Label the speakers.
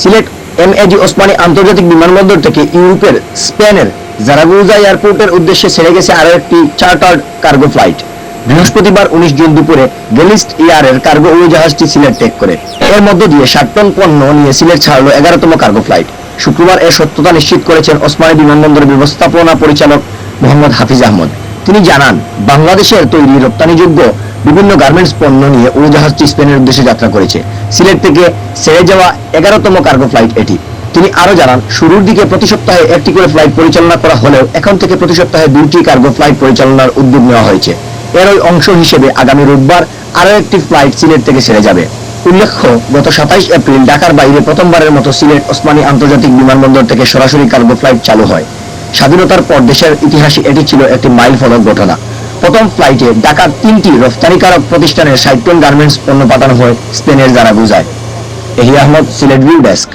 Speaker 1: Sylhet M AG Osmani আন্তর্জাতিক বিমানবন্দর থেকে ইউরোপের স্পেনের জারাগুজা এয়ারপোর্টের উদ্দেশ্যে ছেড়ে গেছে আরও একটি চার্টার্ড কার্গো ফ্লাইট। বৃহস্পতিবার উনিশ জুন দুপুরে গেলিস্ট এয়ারের কার্গো উড়োজাহাজটি সিলেট টেক করে। এর মধ্য দিয়ে ষাট টন পণ্য নিয়ে সিলেট ছাড়লো এগারোতম কার্গো ফ্লাইট। শুক্রবার এর সত্যতা নিশ্চিত করেছেন ওসমানী বিমানবন্দরের ব্যবস্থাপনা পরিচালক মোহাম্মদ হাফিজ আহমদ। তিনি জানান, বাংলাদেশের তৈরি রপ্তানিযোগ্য বিভিন্ন গার্মেন্টস পণ্য নিয়ে উড়োজাহাজটি স্পেনের উদ্দেশ্যে যাত্রা করেছে। সিলেট থেকে ছেড়ে যাওয়া এগারোতম কার্গো ফ্লাইট এটি। তিনি আরও জানান, শুরুর দিকে প্রতি সপ্তাহে একটি করে ফ্লাইট পরিচালনা করা হলেও এখন থেকে প্রতি সপ্তাহে দুইটি কার্গো ফ্লাইট পরিচালনার উদ্যোগ নেওয়া হয়েছে। এরই অংশ হিসেবে আগামী রোববার আরও একটি ফ্লাইট সিলেট থেকে সেরে যাবে। উল্লেখ্য, গত সাতাইশ এপ্রিল ঢাকার বাইরে প্রথমবারের মতো সিলেট ওসমানী আন্তর্জাতিক বিমানবন্দর থেকে সরাসরি কার্গো ফ্লাইট চালু হয়। স্বাধীনতার পর দেশের ইতিহাসে এটি ছিল একটি মাইল ফলক ঘটনা। প্রথম ফ্লাইটে ঢাকার তিনটি রফতানিকারক প্রতিষ্ঠানের ষাট গার্মেন্টস পণ্য পাঠানো হয় স্পেনের জারাগুজায়। এহি আহমদ, সিলেট ভিউ ডেস্ক